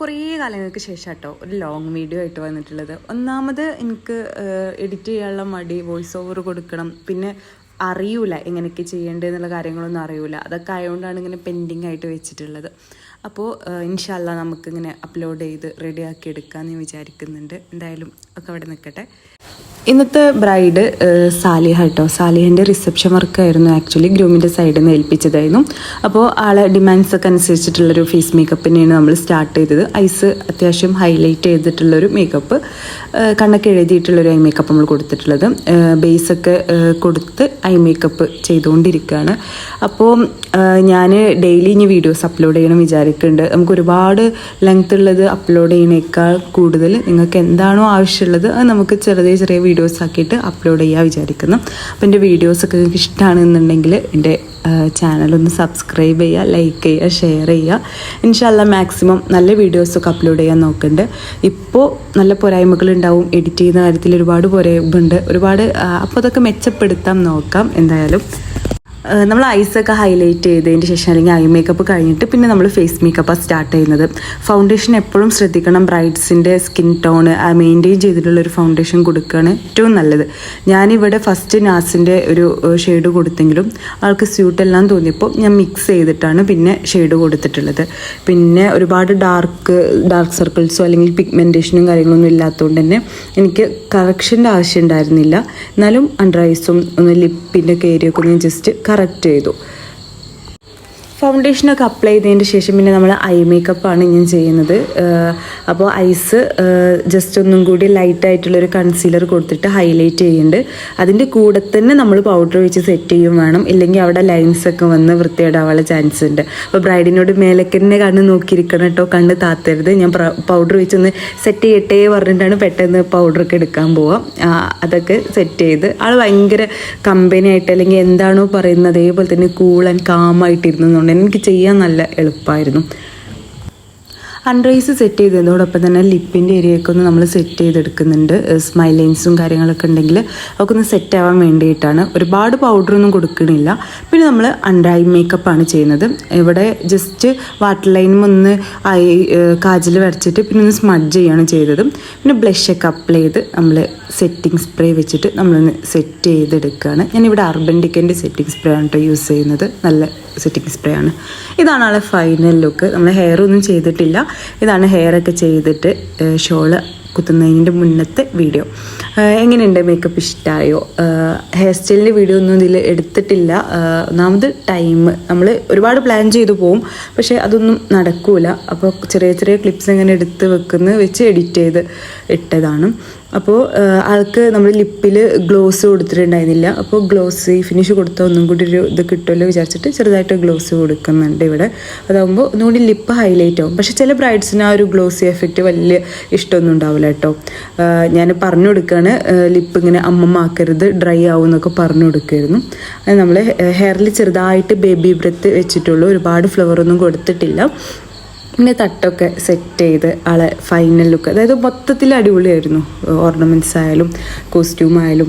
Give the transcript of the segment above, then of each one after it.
കുറേ കാലങ്ങൾക്ക് ശേഷം കേട്ടോ ഒരു ലോങ് വീഡിയോ ആയിട്ട് വന്നിട്ടുള്ളത്. ഒന്നാമത് എനിക്ക് എഡിറ്റ് ചെയ്യാനുള്ള മടി വോയിസ് ഓവർ കൊടുക്കണം. പിന്നെ അറിയൂല എങ്ങനെയൊക്കെ ചെയ്യേണ്ടതെന്നുള്ള കാര്യങ്ങളൊന്നും അറിയൂല. അതൊക്കെ ആയതുകൊണ്ടാണ് ഇങ്ങനെ പെൻഡിങ് ആയിട്ട് വെച്ചിട്ടുള്ളത്. അപ്പോൾ ഇൻഷാല്ല നമുക്കിങ്ങനെ അപ്ലോഡ് ചെയ്ത് റെഡിയാക്കി എടുക്കാമെന്ന് വിചാരിക്കുന്നുണ്ട്. എന്തായാലും ഒക്കെ അവിടെ നിൽക്കട്ടെ ഇന്നത്തെ ബ്രൈഡ് സാലിഹ കേട്ടോ സാലിഹിന്റെ റിസപ്ഷൻ വർക്കായിരുന്നു ആക്ച്വലി ഗ്രൂമിന്റെ സൈഡിൽ നിന്ന് ഏൽപ്പിച്ചതായിരുന്നു. അപ്പോൾ ആളെ ഡിമാൻഡ്സ് ഒക്കെ അനുസരിച്ചിട്ടുള്ളൊരു ഫേസ് മേക്കപ്പിനെയാണ് നമ്മൾ സ്റ്റാർട്ട് ചെയ്തത്. ഐസ് അത്യാവശ്യം ഹൈലൈറ്റ് ചെയ്തിട്ടുള്ളൊരു മേക്കപ്പ് കണ്ണൊക്കെ എഴുതിയിട്ടുള്ളൊരു ഐ മേക്കപ്പ് നമ്മൾ കൊടുത്തിട്ടുള്ളത്. ബേസൊക്കെ കൊടുത്ത് ഐ മേക്കപ്പ് ചെയ്തുകൊണ്ടിരിക്കുകയാണ്. അപ്പോൾ ഞാൻ ഡെയിലി ഇനി വീഡിയോസ് അപ്ലോഡ് ചെയ്യണം വിചാരിക്കുന്നുണ്ട് നമുക്ക് ഒരുപാട് ലെങ്ത് ഉള്ളത് അപ്ലോഡ് ചെയ്യുന്നേക്കാൾ കൂടുതൽ നിങ്ങൾക്ക് എന്താണോ ആവശ്യമുള്ളത് അത് നമുക്ക് ചെറിയ ചെറിയ വീഡിയോസ് ആക്കിയിട്ട് അപ്ലോഡ് ചെയ്യാൻ വിചാരിക്കുന്നു. അപ്പോൾ എന്റെ വീഡിയോസൊക്കെ നിങ്ങൾക്ക് ഇഷ്ടമാണെന്നുണ്ടെങ്കിൽ എന്റെ ചാനലൊന്ന് സബ്സ്ക്രൈബ് ചെയ്യുക ലൈക്ക് ചെയ്യുക ഷെയർ ചെയ്യുക ഇൻഷാല്ല മാക്സിമം നല്ല വീഡിയോസൊക്കെ അപ്ലോഡ് ചെയ്യാൻ നോക്കുന്നുണ്ട് ഇപ്പോൾ നല്ല പോരായ്മകൾ ഉണ്ടാവും. എഡിറ്റ് ചെയ്യുന്ന കാര്യത്തിൽ ഒരുപാട് പോരായ്മയുണ്ട് ഒരുപാട് അപ്പോൾ അതൊക്കെ മെച്ചപ്പെടുത്താം നോക്കാം എന്തായാലും. നമ്മൾ ഐസൊക്കെ ഹൈലൈറ്റ് ചെയ്തതിന് ശേഷം അല്ലെങ്കിൽ ഐ മേക്കപ്പ് കഴിഞ്ഞിട്ട് പിന്നെ നമ്മൾ ഫേസ് മേക്കപ്പാണ് സ്റ്റാർട്ട് ചെയ്യുന്നത്. ഫൗണ്ടേഷൻ എപ്പോഴും ശ്രദ്ധിക്കണം. ബ്രൈഡ്സിന്റെ സ്കിൻ ടോൺ മെയിന്റെയിൻ ചെയ്തിട്ടുള്ള ഒരു ഫൗണ്ടേഷൻ കൊടുക്കുകയാണ് ഏറ്റവും നല്ലത്. ഞാനിവിടെ ഫസ്റ്റ് നാസിന്റെ ഒരു ഷെയ്ഡ് കൊടുത്തെങ്കിലും ആൾക്ക് സ്യൂട്ട് എല്ലാം തോന്നിയപ്പോൾ ഞാൻ മിക്സ് ചെയ്തിട്ടാണ് പിന്നെ ഷെയ്ഡ് കൊടുത്തിട്ടുള്ളത്. പിന്നെ ഒരുപാട് ഡാർക്ക് ഡാർക്ക് സർക്കിൾസോ അല്ലെങ്കിൽ പിഗ്മെന്റേഷനും കാര്യങ്ങളൊന്നും ഇല്ലാത്തതുകൊണ്ട് തന്നെ എനിക്ക് കറക്ഷന്റെ ആവശ്യം ഉണ്ടായിരുന്നില്ല. എന്നാലും അണ്ടർ ഐസും ഒന്ന് ലിപ്പിന്റെ ഏരിയൊക്കെ ഒന്ന് ജസ്റ്റ് കറക്റ്റ് ചെയ്തു. ഫൗണ്ടേഷനൊക്കെ അപ്ലൈ ചെയ്തതിന് ശേഷം പിന്നെ നമ്മൾ ഐ മേക്കപ്പാണ് ഞാൻ ചെയ്യുന്നത്. അപ്പോൾ ഐസ് ജസ്റ്റ് ഒന്നും കൂടി ലൈറ്റായിട്ടുള്ളൊരു കൺസീലർ കൊടുത്തിട്ട് ഹൈലൈറ്റ് ചെയ്യുന്നുണ്ട്. അതിന്റെ കൂടെ തന്നെ നമ്മൾ പൗഡർ വെച്ച് സെറ്റ് ചെയ്യും വേണം. ഇല്ലെങ്കിൽ അവിടെ ലൈൻസ് ഒക്കെ വന്ന് വൃത്തിയിടാനുള്ള ചാൻസ് ഉണ്ട്. അപ്പോൾ ബ്രൈഡിനോട് മേലൊക്കെ തന്നെ കണ്ണ് നോക്കിയിരിക്കണം കേട്ടോ. കണ്ണ് താത്തരുത്. ഞാൻ പൗഡർ വെച്ചൊന്ന് സെറ്റ് ചെയ്യട്ടേ പറഞ്ഞിട്ടാണ് പെട്ടെന്ന് പൗഡറൊക്കെ എടുക്കാൻ പോവാം. അതൊക്കെ സെറ്റ് ചെയ്ത്. ആൾ ഭയങ്കര കമ്പനി ആയിട്ട് അല്ലെങ്കിൽ എന്താണോ പറയുന്നത് അതേപോലെ തന്നെ കൂൾ ആൻഡ് കാമായിട്ടിരുന്നു എനിക്ക് ചെയ്യാൻ നല്ല എളുപ്പമായിരുന്നു അൺറൈസ് സെറ്റ് ചെയ്തതോടൊപ്പം തന്നെ ലിപ്പിന്റെ ഏരിയയൊക്കെ ഒന്ന് നമ്മൾ സെറ്റ് ചെയ്തെടുക്കുന്നുണ്ട്. സ്മൈൽ ലൈൻസും കാര്യങ്ങളൊക്കെ ഉണ്ടെങ്കിൽ അതൊക്കെ ഒന്ന് സെറ്റ് ആവാൻ വേണ്ടിയിട്ടാണ്. ഒരുപാട് പൗഡറൊന്നും കൊടുക്കണില്ല. പിന്നെ നമ്മൾ അണ്ടർ ഐ ആണ് ചെയ്യുന്നത്. ഇവിടെ ജസ്റ്റ് വാട്ടർ ലൈനും ഒന്ന് ഐ കാജിൽ വരച്ചിട്ട് പിന്നെ ഒന്ന് സ്മഡ് ചെയ്യാണ് ചെയ്തത്. പിന്നെ ബ്ലഷൊക്കെ അപ്ലൈ ചെയ്ത് നമ്മൾ സെറ്റിംഗ് സ്പ്രേ വെച്ചിട്ട് നമ്മളൊന്ന് സെറ്റ് ചെയ്തെടുക്കുകയാണ് ഞാനിവിടെ അർബൻ ഡിക്കന്റെ സെറ്റിംഗ് സ്പ്രേ ആണ് കേട്ടോ യൂസ് ചെയ്യുന്നത്. നല്ല സെറ്റിംഗ് സ്പ്രേ ആണ്. ഇതാണ് ആളെ ഫൈനൽ ലുക്ക് നമ്മൾ ഹെയർ ഒന്നും ചെയ്തിട്ടില്ല. ഇതാണ് ഹെയറൊക്കെ ചെയ്തിട്ട് ഷോൾ കുത്തുന്നതിന്റെ മുന്നത്തെ വീഡിയോ എങ്ങനെയുണ്ട് മേക്കപ്പ് ഇഷ്ടമായോ ഹെയർ സ്റ്റൈലിന്റെ വീഡിയോ ഒന്നും ഇതിൽ എടുത്തിട്ടില്ല. ഒന്നാമത് ടൈം നമ്മൾ ഒരുപാട് പ്ലാൻ ചെയ്തു പോവും. പക്ഷേ അതൊന്നും നടക്കൂല. അപ്പോൾ ചെറിയ ചെറിയ ക്ലിപ്സ് ഇങ്ങനെ എടുത്ത് വെക്കുന്ന വെച്ച് എഡിറ്റ് ചെയ്ത് ഇട്ടതാണ്. അപ്പോൾ ആൾക്ക് നമ്മൾ ലിപ്പിൽ ഗ്ലോസ് കൊടുത്തിട്ടുണ്ടായിരുന്നില്ല. അപ്പോൾ ഗ്ലോസ് ഫിനിഷ് കൊടുത്താൽ ഒന്നും കൂടി ഒരു ഇത് കിട്ടുമല്ലോ വിചാരിച്ചിട്ട് ചെറുതായിട്ട് ഗ്ലോസ് കൊടുക്കുന്നുണ്ട് ഇവിടെ. അതാകുമ്പോൾ ഒന്നുകൂടി ലിപ്പ് ഹൈലൈറ്റ് ആവും. പക്ഷേ ചില ബ്രൈഡ്സിന് ആ ഒരു ഗ്ലോസി എഫക്റ്റ് വലിയ ഇഷ്ടമൊന്നും ഉണ്ടാവില്ല കേട്ടോ. ഞാൻ പറഞ്ഞു കൊടുക്കുകയാണ് ലിപ്പ് ഇങ്ങനെ അമ്മമാക്കരുത് ഡ്രൈ ആവും എന്നൊക്കെ പറഞ്ഞു കൊടുക്കുമായിരുന്നു അത് നമ്മൾ ഹെയറിൽ ചെറുതായിട്ട് ബേബി ബ്രത്ത് വെച്ചിട്ടുള്ളൂ ഒരുപാട് ഫ്ലവർ ഒന്നും കൊടുത്തിട്ടില്ല. പിന്നെ തട്ടൊക്കെ സെറ്റ് ചെയ്ത് ആളെ ഫൈനൽ ലുക്ക് അതായത് മൊത്തത്തിൽ അടിപൊളിയായിരുന്നു. ഓർണമെന്റ്സ് ആയാലും കോസ്റ്റ്യൂം ആയാലും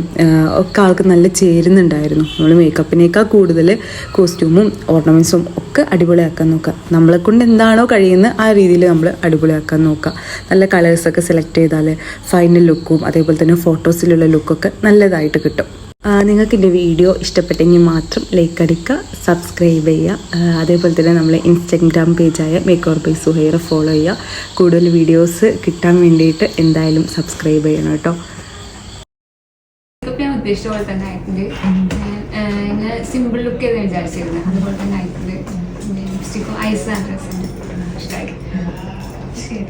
ഒക്കെ ആൾക്ക് നല്ല ചേരുന്നുണ്ടായിരുന്നു. നമ്മൾ മേക്കപ്പിനേക്കാൾ കൂടുതൽ കോസ്റ്റ്യൂമും ഓർണമെന്റ്സും ഒക്കെ അടിപൊളിയാക്കാൻ നോക്കുക നമ്മളെ കൊണ്ട് എന്താണോ കഴിയുന്നത് ആ രീതിയിൽ നമ്മൾ അടിപൊളിയാക്കാൻ നോക്കുക നല്ല കളേഴ്സൊക്കെ സെലക്ട് ചെയ്താൽ ഫൈനൽ ലുക്കും അതേപോലെ തന്നെ ഫോട്ടോസിലുള്ള ലുക്കൊക്കെ നല്ലതായിട്ട് കിട്ടും. നിങ്ങൾക്ക് എന്റെ വീഡിയോ ഇഷ്ടപ്പെട്ടെങ്കിൽ മാത്രം ലൈക്ക് അടിക്കുക സബ്സ്ക്രൈബ് ചെയ്യുക. അതേപോലെ തന്നെ നമ്മൾ Instagram പേജായ make or buy Suhaira follow ചെയ്യുക. കൂടുതൽ വീഡിയോസ് കിട്ടാൻ വേണ്ടിയിട്ട് എന്തായാലും സബ്സ്ക്രൈബ് ചെയ്യണം കേട്ടോ. ഞാൻ ഉദ്ദേശിച്ച പോലെ തന്നെ ആയിട്ടുണ്ട്. സിമ്പിൾ ലുക്ക് ചെയ്ത് വിചാരിച്ചിരുന്നു? അതുപോലെ തന്നെ ആയിട്ടുണ്ട്. ലിപ്സ്റ്റിക്കും ഐസ് ഡ്രസ്സുണ്ട് ഇഷ്ടമായി ശരി.